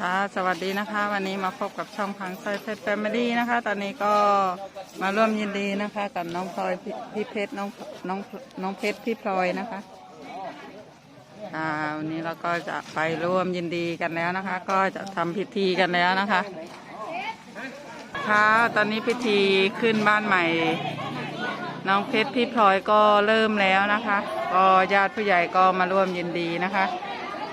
ค่ะสวัสดีนะคะ วันนี้มาพบกับช่องพังไซเพชรแฟมิลี่นะคะ ตอนนี้ก็มาร่วมยินดีนะคะ กับน้องพลอยพี่พี่เพชรน้องน้องน้องเพชรพี่พลอยนะคะค่ะวันนี้เราก็จะไปร่วมยินดีกันแล้วนะคะ ก็จะทำพิธีกันแล้วนะคะค่ะตอนนี้พิธีขึ้นบ้านใหม่ น้องเพชรพี่พลอยก็เริ่มแล้วนะคะ ก็ญาติผู้ใหญ่ก็มาร่วมยินดีนะคะ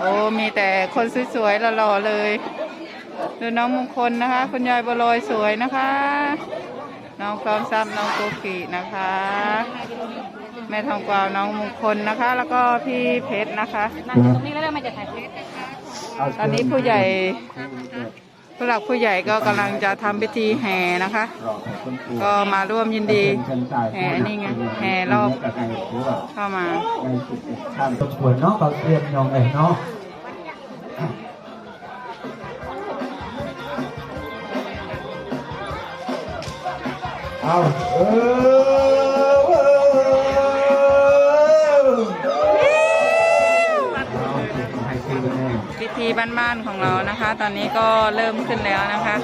โอ้ มีแต่คนสวยๆหล่อๆเลยดูน้องมงคลนะคะ คุณยายบัวลอยสวยนะคะ น้องพร้อมทรัพย์น้องโกกีนะคะ แม่ทองกวาวน้องมงคลนะคะ แล้วก็พี่เพชรนะคะนั่งอยู่ตรงนี้แล้วเรามาจะถ่ายคลิปตอนนี้ผู้ใหญ่ ผู้หลักผู้ใหญ่ก็กำลังจะทำพิธีแห่นะคะ ก็มาร่วมยินดีแห่นี่ไงแห่รอบเข้ามาทางตำรวจเนาะก็เตรียมยองเองเนาะเอาเออ บ้านๆของเรานะคะ ตอนนี้ก็เริ่มขึ้นแล้วนะคะ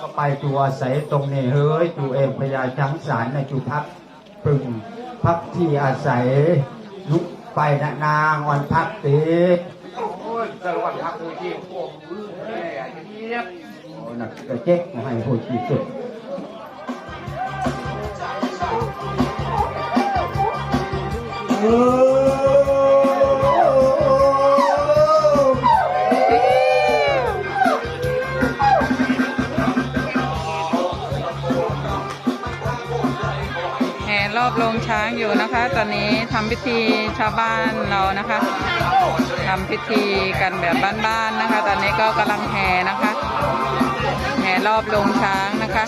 ก็ไปตัวอาศัยตรงนี้เฮ้ยจูเอ็มพญาช้างสารในจูพักปึงพักที่อาศัยลุกไปนะนางวันพักตีโอ้ยแต่ละวันพักคือที่พวกมือแม่เยียบโอ้นักกระเจ๊กมาให้พูดที่สุด แห่รอบโรงช้างอยู่นะคะ ตอนนี้ทำพิธีชาวบ้านเรานะคะทำพิธีกันแบบบ้านๆนะคะ ตอนนี้ก็กำลังแห่นะคะ แห่รอบโรงช้างนะคะ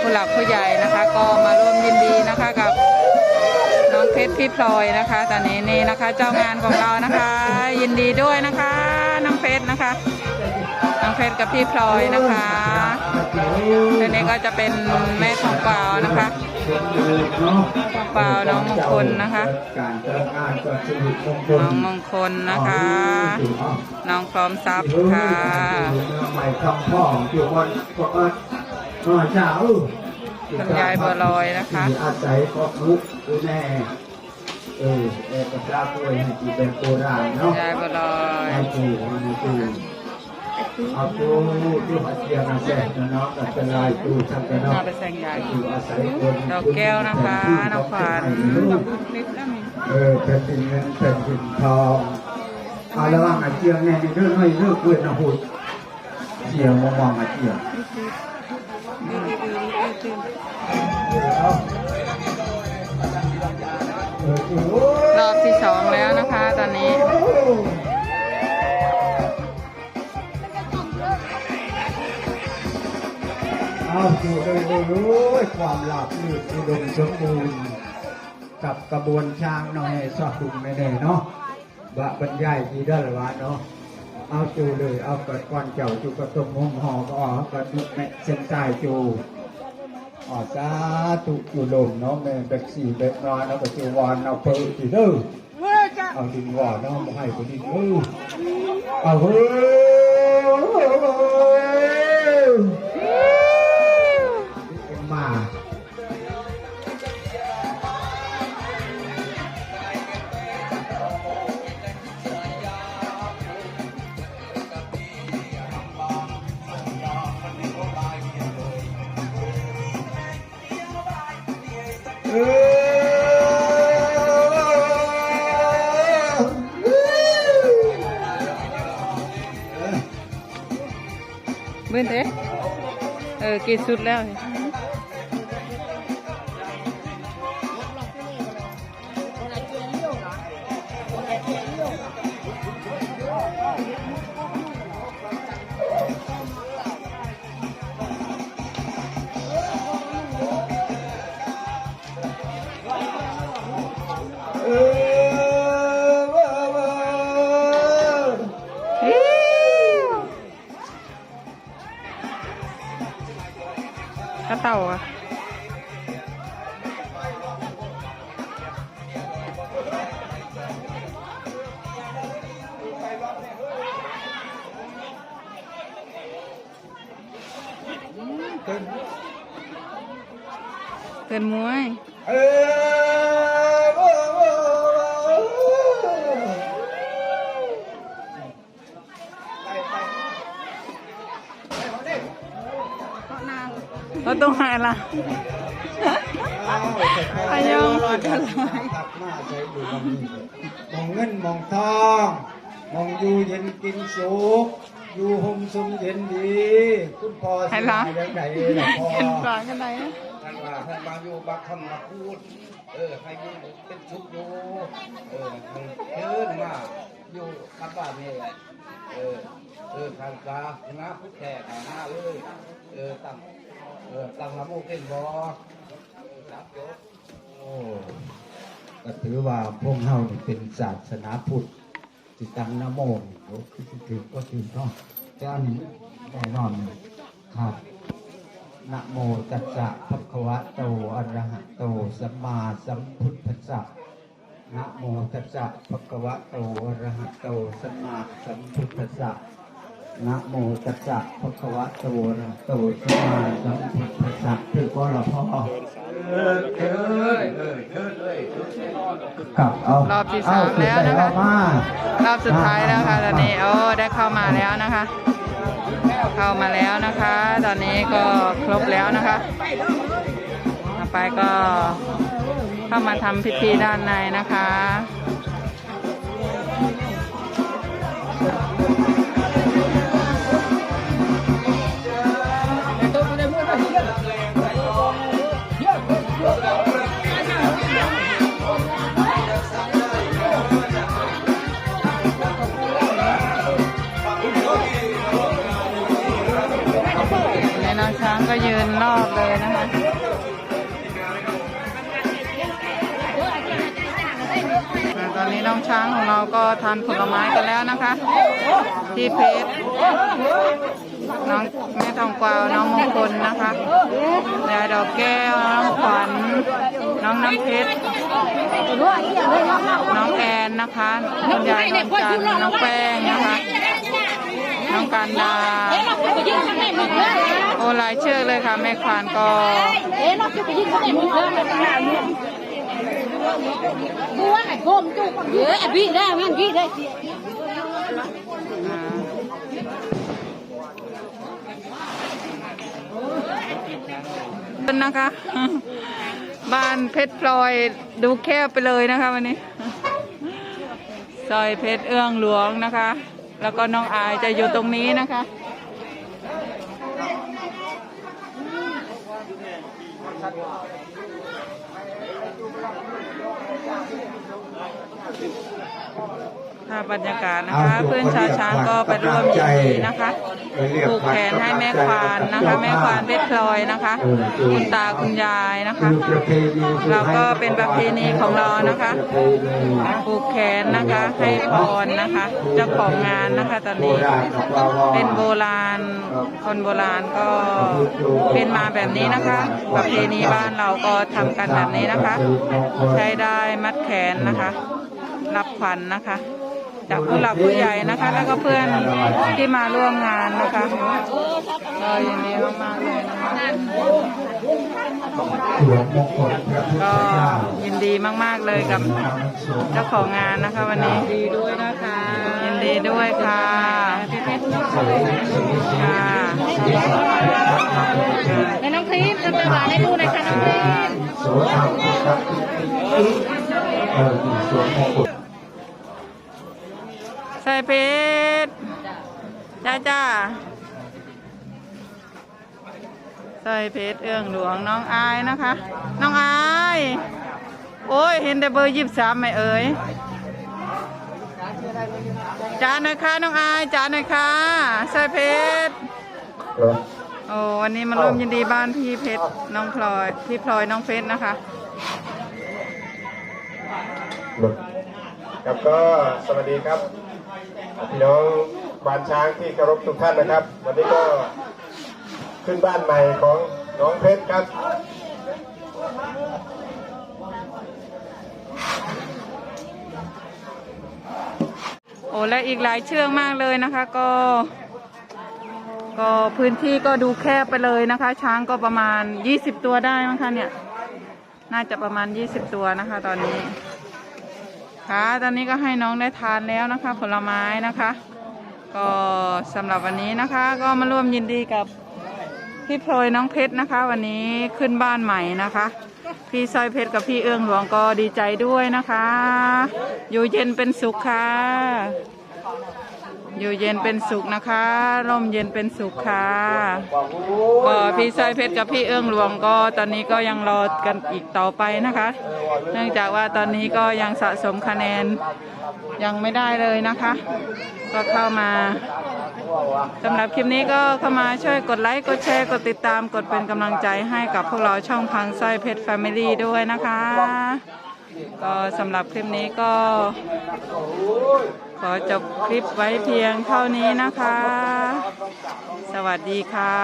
ผู้หลักผู้ใหญ่นะคะ ก็มาร่วมยินดีนะคะกับ ชรพี่พลอยนะคะ ตอนนี้นี่นะคะ เจ้างานของเรานะคะ ยินดีด้วยนะคะน้องเพชรนะคะน้องเพชรกับพี่พลอยนะคะทีนี้ก็จะเป็นแม่ทองกวาวนะคะเปล่าน้องมงคลนะคะการเติมงานก็สิริมงคลน้องมงคลนะคะ น้องพร้อมทรัพย์ค่ะใหม่คำพ่อของจิววันก็เออเออเจ้าคุณยายบัวลอยนะคะที่อาศัยก็ลุกดูแน่ เออเอกภาพด้วยให้ที่เป็นโบราณเนาะยายบัวลอยให้ดูให้ดูเอาดูดูมาเทียงอาแสกนะเนาะกับเป็นลายดูทำกันเนาะมาไปแซงยายอยู่อาศัยคนดอกแก้วนะคะน้องขวัญเออเป็นดินเงินเป็นดินทองเอาระวังอาเจียงเนี่ยเรื่องให้เรื่องเกินนะหุ่นเจียงมองมองอาเจียงเอาเออโอ้ย รอบที่สองแล้วนะคะตอนนี้เอาอยู่เลยโอ้ยความหลับนี่อุดมสมบูรณ์กับกระบวนช้างน้อยสอดุมไม่แน่เนาะบะบรรยายดีได้หรือวะเนาะเอาจูเลย เอาเกิดก้อนเจ้าจูกระตุ้มหอมหอก็ออกกระตุ้มแม่เส้นใต้จู อ๋อสาธุอุดมเนาะแม่เบ็กสี่เบ็กน้อยแล้วก็จูวานเอาเปิดทีเด้อเอาดินหวานเนาะมาให้ก็ดินเออเอาเฮ้ย เออเบิ้นเต้เออกี่สุดแล้ว tàu à? Cần muối. เราต้องหายละพยองรอดกันเลยตักมาใช้ดูมองนี่มองเงินมองทองมองอยู่เย็นกินสุขอยู่ห่มซุมเย็นดีคุณพ่อสิมาอย่างไรล่ะพ่อเป็นปลากันไหนอะท่านว่าท่านมาอยู่บักคำมาพูดเออให้อยู่เป็นชุกอยู่เออให้เดินมาอยู่กับบ้านนี่แหละเออเออทางกาหน้าพุทธแขกหน้าเลยเออตั้งเออตั้งละโมกเป็นบ่ครับโยมโอ้ก็ถือว่าพวกเฮานี่เป็นศาสนาพุทธที่ตั้งนะโมนี่โอ้คือถือก็ถือเนาะแต่อันนี้แน่นอนครับนะโมตัสสะภะคะวะโตอะระหะโตสัมมาสัมพุทธัสสะนะโมตัสสะภะคะวะโตอะระหะโตสัมมาสัมพุทธัสสะ นะโมตัสสะภะคะวะโตอะระหะโตสัมมาสัมพุทธัสสะคือก็ละพ่อเออเออเออเออเลยกลับเอารอบที่สามแล้วนะคะรอบสุดท้ายแล้วค่ะตอนนี้โอ้ได้เข้ามาแล้วนะคะ เข้ามาแล้วนะคะ ตอนนี้ก็ครบแล้วนะคะต่อไปก็เข้ามาทำพิธีด้านในนะคะ ช้างของเราก็ทานผลไม้กันแล้วนะคะ ที่เพชรน้องแม่ทองกวาวน้องมงคลนะคะยายดอกแก้ว น้องขวัญน้องน้ำเพชร น้องแอนนะคะคุณยายนวลจันน้องแป้งนะคะ น้องการดาโอ้ลายชื่อเลยค่ะ แม่ควานก็ Bố này gồm chú con ghế bị đây men bị đây อ่าเป็นนะคะ บ้านเพชรพลอยดูแคบไปเลยนะคะวันนี้ ซอยเพชรเอื้องหลวงนะคะ แล้วก็น้องอายจะอยู่ตรงนี้นะคะ ถ้าพบรรยากาศนะคะ เพื่อนชาวช้างก็ไปร่วมยินดีนะคะ ผูกแขนให้แม่ควานนะคะ แม่ควานเพชรพลอยนะคะ คุณตาคุณยายนะคะ เราก็เป็นประเพณีของเรานะคะผูกแขนนะคะให้พรนะคะ เจ้าของงานนะคะตอนนี้เป็นโบราณ คนโบราณก็เป็นมาแบบนี้นะคะ ประเพณีบ้านเราก็ทำกันแบบนี้นะคะ ใช้ได้มัดแขนนะคะ รับขวัญนะคะ จากผู้หลักผู้ใหญ่นะคะ แล้วก็เพื่อนที่มาร่วมงานนะคะก็ยินดีมากๆเลยนะคะก็ยินดีมากๆเลยกับเจ้าของงานนะคะ วันนี้ดีด้วยนะคะยินดีด้วยค่ะค่ะในน้องครีมทำเป็นหวานให้ดูหน่อยค่ะน้องครีมโสธรรมครับเออสวมมงกุฎ ใส่เพชรจ้าจ้าใส่เพชรเอื้องหลวงน้องอายนะคะ น้องอาย โอ้ยเห็นแต่เบอร์ยี่สิบสามไหมเอ่ยจ้านหน่อยค่ะน้องอายจานหน่อยค่ะใส่เพชรโอ้วันนี้มาร่วมยินดีบ้านพี่เพชรน้องพลอยพี่พลอยน้องเพชรนะคะครับก็สวัสดีครับ พี่น้องบ้านช้างที่เคารพทุกท่านนะครับ วันนี้ก็ขึ้นบ้านใหม่ของน้องเพชรครับโอ้และอีกหลายเชือกมากเลยนะคะ ก็ ก็พื้นที่ก็ดูแคบไปเลยนะคะ ช้างก็ประมาณ 20 ตัวได้มั้งคะเนี่ย น่าจะประมาณ 20 ตัวนะคะ ตอนนี้ ค่ะ ตอนนี้ก็ให้น้องได้ทานแล้วนะคะ ผลไม้นะคะ ก็สำหรับวันนี้นะคะ ก็มาร่วมยินดีกับพี่พลอยน้องเพชรนะคะ วันนี้ขึ้นบ้านใหม่นะคะ พี่ซอยเพชรกับพี่เอื้องหลวงก็ดีใจด้วยนะคะ อยู่เย็นเป็นสุขค่ะ อยู่เย็นเป็นสุขนะคะร่มเย็นเป็นสุขค่ะก็พี่สร้อยเพชรกับพี่เอื้องหลวงก็ตอนนี้ก็ยังรอกันอีกต่อไปนะคะ เนื่องจากว่าตอนนี้ก็ยังสะสมคะแนนยังไม่ได้เลยนะคะ ก็เข้ามาสำหรับคลิปนี้ก็เข้ามาช่วยกดไลค์ กดแชร์ กดติดตาม กดเป็นกำลังใจให้กับพวกเราช่องพังสร้อยเพชรแฟมิลี่ด้วยนะคะ ก็สำหรับคลิปนี้ก็ ขอจบคลิปไว้เพียงเท่านี้นะคะ สวัสดีค่ะ